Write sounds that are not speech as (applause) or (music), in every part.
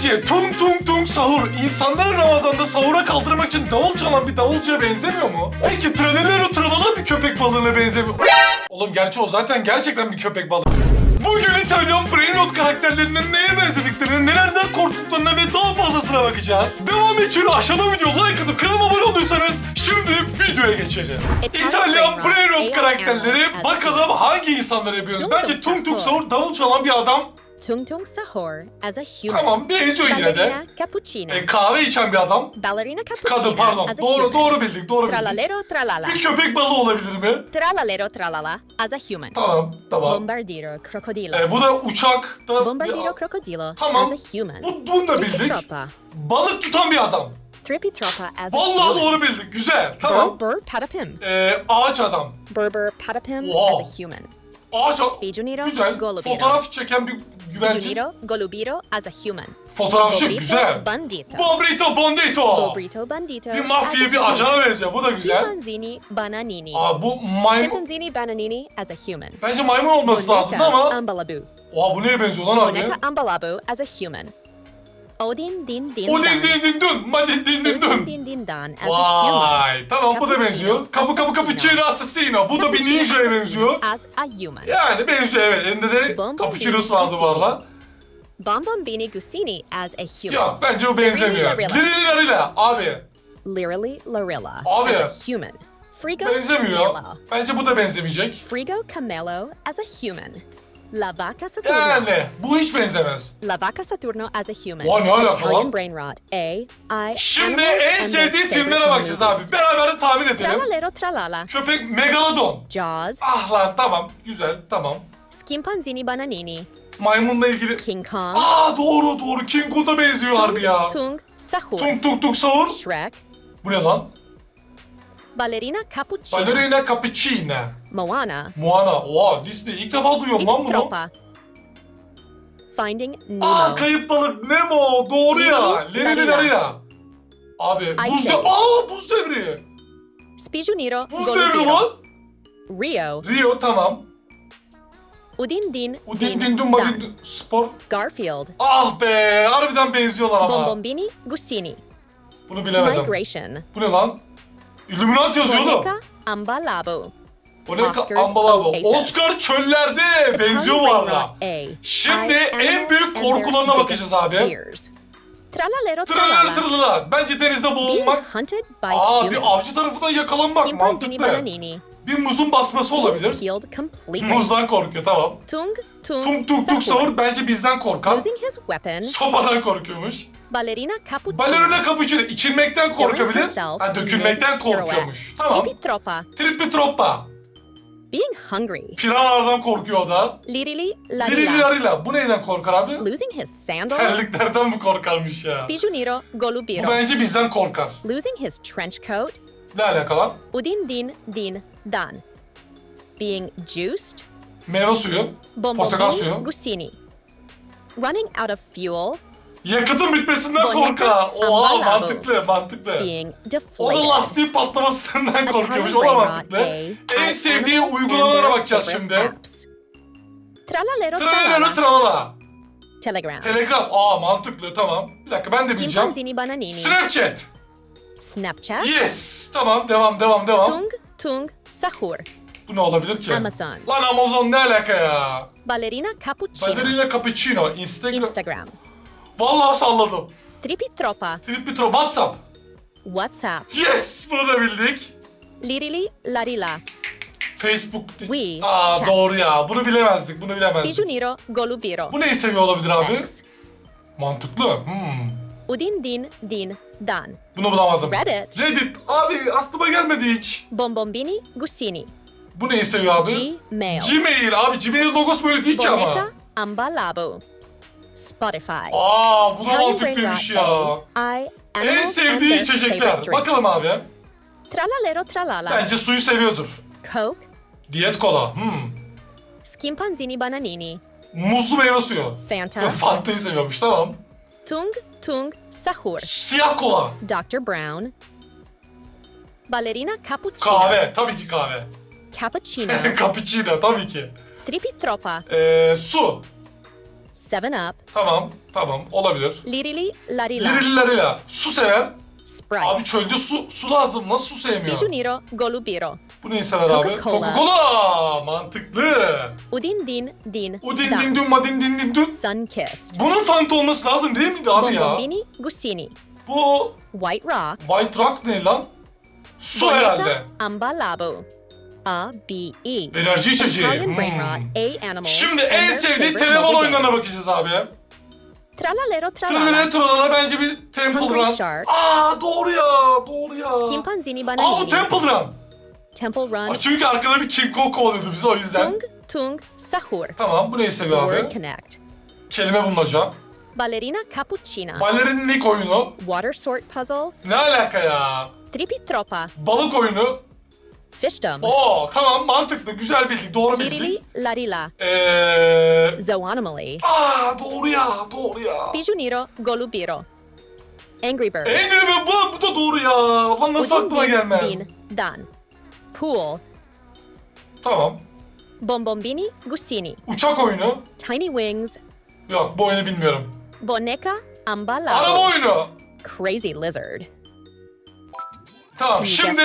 Sizce tung tung tung sahur insanları Ramazan'da sahura kaldırmak için davul çalan bir davulcuya benzemiyor mu? Peki tralelero tralala bir köpek balığına benzemiyor. Oğlum gerçi o zaten gerçekten bir köpek balığı. Bugün İtalyan Brain Rot karakterlerinin neye benzediklerini, nelerden korktuklarına ve daha fazlasına bakacağız. Devam için aşağıda video like atıp kanalıma abone olduysanız şimdi videoya geçelim. İtalyan İtalyan Brain Rot, Brain Rot AI karakterleri bakalım hangi insanları yapıyor. Bence Tung Tung. Sahur davul çalan bir adam. Tung Tung Sahur as a human. Tamam benziyor yine de. Ballerina cappuccino. E, kahve içen bir adam. Ballerina cappuccino Kadın pardon. as a Doğru human. doğru bildik doğru bildik. Tralalero tralala. Bir köpek balığı olabilir mi? Tralalero tralala as a human. Tamam tamam. Bombardiro crocodilo. E, bu da uçakta. Bombardiro crocodilo Tamam. as a human. Bu, bunu da bildik. Tripitropa. Balık tutan bir adam. Tripitropa as a Vallahi human. doğru bildik. Güzel. Tamam. Burbur patapim. E, ağaç adam. Burbur patapim Wow. as a human. Ağaç. Spijuniro Güzel. golubiro. Fotoğraf çeken bir güvercin. Spijuniro golubiro as a human. Fotoğrafçı Bobrito güzel. bandito. Bobrito Bandito. Bobrito bandito. Bir mafya bir ajana benziyor. Bu da güzel. Schimpanzini bananini. Aa bu maymun. Chimpanzini bananini as a human. Bence maymun olması lazım Boneka ama. ambalabu. Oha bu neye benziyor lan abi? Boneka ambalabu as a human. Odin din din O din din dun. Ma din din dun. din din dan as a human. Vay tamam bu da Cappuccino, benziyor. Kapı kapı assassino. cappuccino assassino. Bu da bir Cappuccino ninja'ya benziyor. As a human. Yani benziyor evet. Elinde de Bonbon cappuccino'su vardı bu arada. Bonbombini gusini as a human. Yok bence bu benzemiyor. Lirili Lirili larila abi. Literally Lorilla Abi. as a human. Frigo Benzemiyor. Camelo. Bence bu da benzemeyecek. Frigo Camelo as a human. La Vaca Saturno. Yani bu hiç benzemez. La Vaca Saturno as a human. Vay, ne alaka Italian lan? Brain Rot. A. I. Şimdi animals en and their filmlere favorite bakacağız abi. movies. Beraber de tahmin edelim. Tralalero tralala. Köpek Megalodon. Jaws. Ah lan tamam. Güzel tamam. Schimpanzini bananini. Maymunla ilgili. King Kong. Aa doğru doğru. King Kong'a benziyor harbi ya. Tung Sahur. Tung tung tung sahur. Shrek. Bu ne lan? Ballerina Cappuccino. Ballerina Cappuccino. Moana. Moana. Oha Disney. İlk defa duyuyorum lan bunu. Tropa. Finding Nemo. Aa kayıp balık Nemo. Doğru ya. Larila. Larila. Abi buz Ice de... Age. Aa buz devri. Spijuniro. Buz devri lan. Rio. Rio tamam. Udin Din Udin Din din dun dun- spor. Garfield. Ah be harbiden benziyorlar ama. Bombombini Gusini. Bunu bilemedim. Migration. Bu ne lan? Illuminati yazıyordu. Boneka Ambalabo. O ne. Oasis. Oscar çöllerde benziyor bu arada. Şimdi en büyük korkularına bakacağız abi. Tralalero Tralala. Bence denizde boğulmak. Aa bir avcı tarafından yakalanmak mantıklı. Bir muzun basması olabilir. Muzdan korkuyor tamam. Tung Tung Tung tung tung Sahur. bence bizden korkar. Sopadan korkuyormuş. Ballerina Cappuccino. Balerina cappuccino içilmekten korkabilir. Ha dökülmekten korkuyormuş. Tamam. Tripitropa. Trippi troppa. Being hungry. Piranalardan korkuyor o da. Lirili Lili larila. Bu neyden korkar abi? Losing his sandals. Terliklerden mi korkarmış ya? Spijuniro Bu golubiro. bence bizden korkar. Losing his trench coat. Ne alaka lan? Udin din din dan. Being juiced. Meyve suyu, portakal suyu. Gusini. Running out of fuel. Yakıtın bitmesinden korkar. Oha mantıklı mantıklı. O da lastiğin patlamasından korkuyormuş. O da mantıklı. En sevdiği uygulamalara bakacağız şimdi. Tralalero Tralala tralala. Telegram. Telegram. Aa mantıklı tamam. Bir dakika ben de bileceğim. Snapchat. Snapchat. Yes. Tamam devam devam devam. Tung Tung Sahur. Bu ne olabilir ki? Amazon. Lan Amazon ne alaka ya? Ballerina Cappuccino. Ballerina cappuccino. Instagram. Instagram. Vallahi salladım. Tripitropa. Tripitro. WhatsApp. WhatsApp. Yes. Bunu da bildik. Lirili larila. Facebook. We Aa chat. doğru ya. Bunu bilemezdik. Bunu bilemezdik. Spijuniro golubiro. Bu neyi seviyor olabilir abi? X. Mantıklı. Hmm. Udin din din dan. Bunu bulamadım. Reddit. Reddit. Abi aklıma gelmedi hiç. Bombombini gusini. Bu neyi seviyor abi? Gmail. Gmail. Abi Gmail logosu böyle değil ki ama. Boneka ambalabo. Spotify. Aa bu da mantıklıymış ya. En sevdiği içecekler. Bakalım abi. Tralalero tralala. Bence suyu seviyordur. Coke. Diyet kola. Hmm. Schimpanzini bananini. Muzlu meyve suyu. Fanta. (laughs) Fanta'yı seviyormuş tamam. Tung Tung Sahur. Siyah kola. Dr. Brown. Ballerina Cappuccino. Kahve. Tabii ki kahve. Cappuccino. (laughs) Cappuccino tabii ki. Tripitropa. Ee, su. Seven Up, Tamam, tamam. Olabilir. Lirili Larila, Lirilileriyle. Su sever. Sprite, Abi çölde su su lazım. Nasıl su sevmiyor? Spijuniro Golubiro, Bu neyi sever abi? Coca-Cola. Coca-Cola. Mantıklı. Udin Din Din Udin din dün madin din din dün. Sunkissed, Bunun fanta olması lazım değil miydi abi ya? Bombombini Gusini, Bu White Rock, White Rock ne lan? Su herhalde. Boneka Ambalabo, A B E, Enerji içeceği. Italian Brain Hmm. Rot, A Animals, Şimdi and en their sevdiği favorite telefon mobile oyunlarına games. bakacağız abi. Tralalero Tralala Tralala bence bir Temple Hungry Run. Shark. Aa doğru ya, doğru ya. Skimpanzini Aa bu Bananini, Temple Run. Temple Run, Aa, çünkü arkada bir King Kong kovalıyordu bizi o yüzden. Tung Tung Sahur, Tamam bu neyi seviyor Word abi? Connect, Kelime bulmaca. Ballerina Cappuccina, Balerinin ilk oyunu. Water Sort Puzzle, Ne alaka ya? Tripitropa, Balık oyunu. Fishdom, Oo tamam mantıklı güzel bildik doğru bildik. Lirili Larila, Eee... Zoanomaly, Aa doğru ya doğru ya. Spijuniro Golubiro, Angry Birds, Angry Bird bu, bu da doğru ya. Lan nasıl Udin aklıma Din gelmez? Din Dan, Pool, Tamam. Bombombini Gusini, Uçak oyunu. Tiny Wings, Yok bu oyunu bilmiyorum. Boneca Araba Ambalao, oyunu. Crazy Lizard, Tamam şimdi?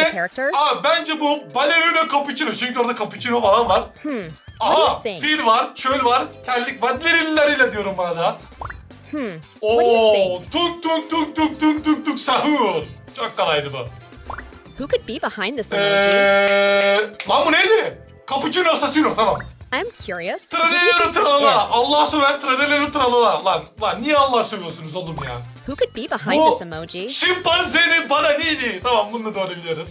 Aa, bence bu balerina cappuccino çünkü orada cappuccino falan var. Hmm. Aha fil var, çöl var, terlik var. Lirilileriyle diyorum bana da. Hmm. Oo, tuk tuk tuk tuk tuk tuk tuk sahur. Çok kolaydı bu. Who could be behind this emoji? Eee, lan bu neydi? Cappuccino assassino tamam. I'm curious. This tralala. Allah söven tralelero tralala. Lan, lan niye Allah sövüyorsunuz oğlum ya? Who could be behind Bu this emoji? şimpanzenin bananini. Tamam bunu da doğru biliyoruz.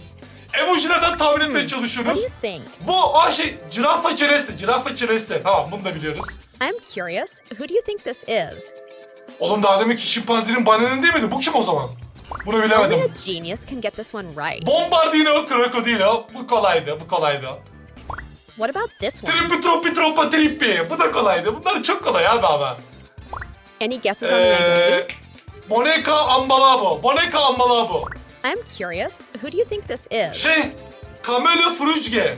Emojilerden tahmin etmeye What çalışıyoruz. do you think? Bu aa şey cirafa celeste. Cirafa celeste. Tamam bunu da biliyoruz. I'm curious. Who do you think this is? Oğlum daha demek ki şimpanzenin bananinin değil miydi? Bu kim o zaman? Bunu Only bilemedim. a genius can get this one right. Bombardino krokodilo. Bu kolaydı, bu kolaydı. What about this one? Trippi troppi troppa trippi. Bu da kolaydı. Bunlar çok kolay abi abi. Any guesses on the identity? Ee, Boneka ambalabo. Boneka ambalabo. I'm curious. Who do you think this is? Şey, Camelo Frujge.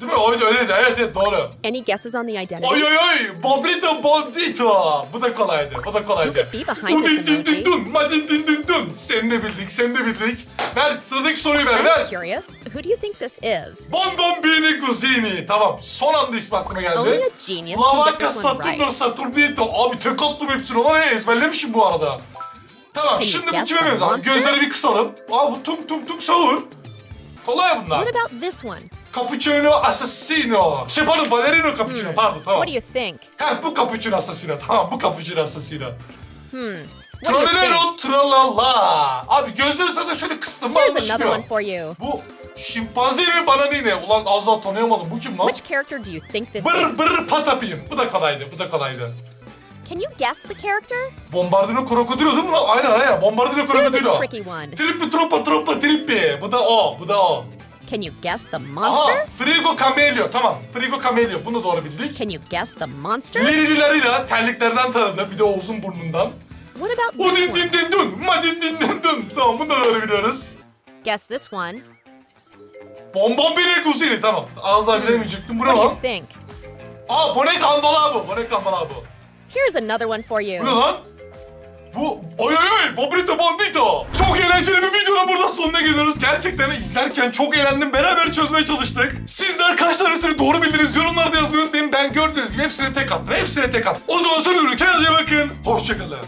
Değil mi? Oydu öyleydi. Evet evet doğru. Any guesses on the identity? Oy oy oy. Bobrito Bobrito. Bu da kolaydı. Bu da kolaydı. Who could be behind this din din emoji? dun. Madin din din dun. Sen de bildik. Sen de bildik. Ver sıradaki soruyu ver. I'm Ver. curious. Who do you think this is? Bonbombini Guzini. Tamam. Son anda ismi aklıma geldi. Only a genius can get Lavaka this one right. Saturnito. Abi tek attım hepsini. Ulan ne ezberlemişim bu arada. Tamam Can you şimdi bu guess kime the benziyor? monster? Gözleri bir kısalım. Abi bu tung tung tung sahur. Kolay bunlar. What about this one? Cappuccino Assassino. Şey pardon Ballerino Cappuccino pardon tamam. Hmm. What do you think? Ha bu Cappuccino Assassino tamam bu Cappuccino Assassino. What do you think? Tralelero tralala. Abi gözleri zaten şöyle kıstım Here's another anlaşılıyor. one for you. Bu şimpanze mi bananine? Ulan az daha tanıyamadım bu kim lan? Which character do you think this Bır is? bır patapim. Bu da kolaydı bu da kolaydı. Can you guess the character? Bombardino krokodilo değil mi lan? Aynen aynen Bombardino Here's a krokodilo. tricky one. Trippi troppa troppa trippi. Bu da o bu da o. Can you guess the Aha monster? Frigo Camelio tamam. Frigo Camelio bunu doğru bildik. Can you guess the monster? Lirilileriyle terliklerden tanıdı. Bir de Oğuz'un burnundan. What about O this din din one? din dun. Ma din din din dun. Tamam bunu da doğru biliyoruz. Guess this one. Bonbon bile kuzini tamam. Az daha bilemeyecektim. Bu ne What do you think? Aa bonek ambala bu. Bonek ambala bu. Here's another one for Bu ne you. lan? Bu oy oy oy Bobrito Bombito. Çok eğlenceli bir videonun burada sonuna geliyoruz. Gerçekten izlerken çok eğlendim. Beraber çözmeye çalıştık. Sizler kaç tanesini doğru bildiniz yorumlarda yazmayı unutmayın. Ben gördüğünüz gibi hepsine tek attım. Hepsine tek attım. O zaman soruyorum. Kendinize bakın. Hoşçakalın.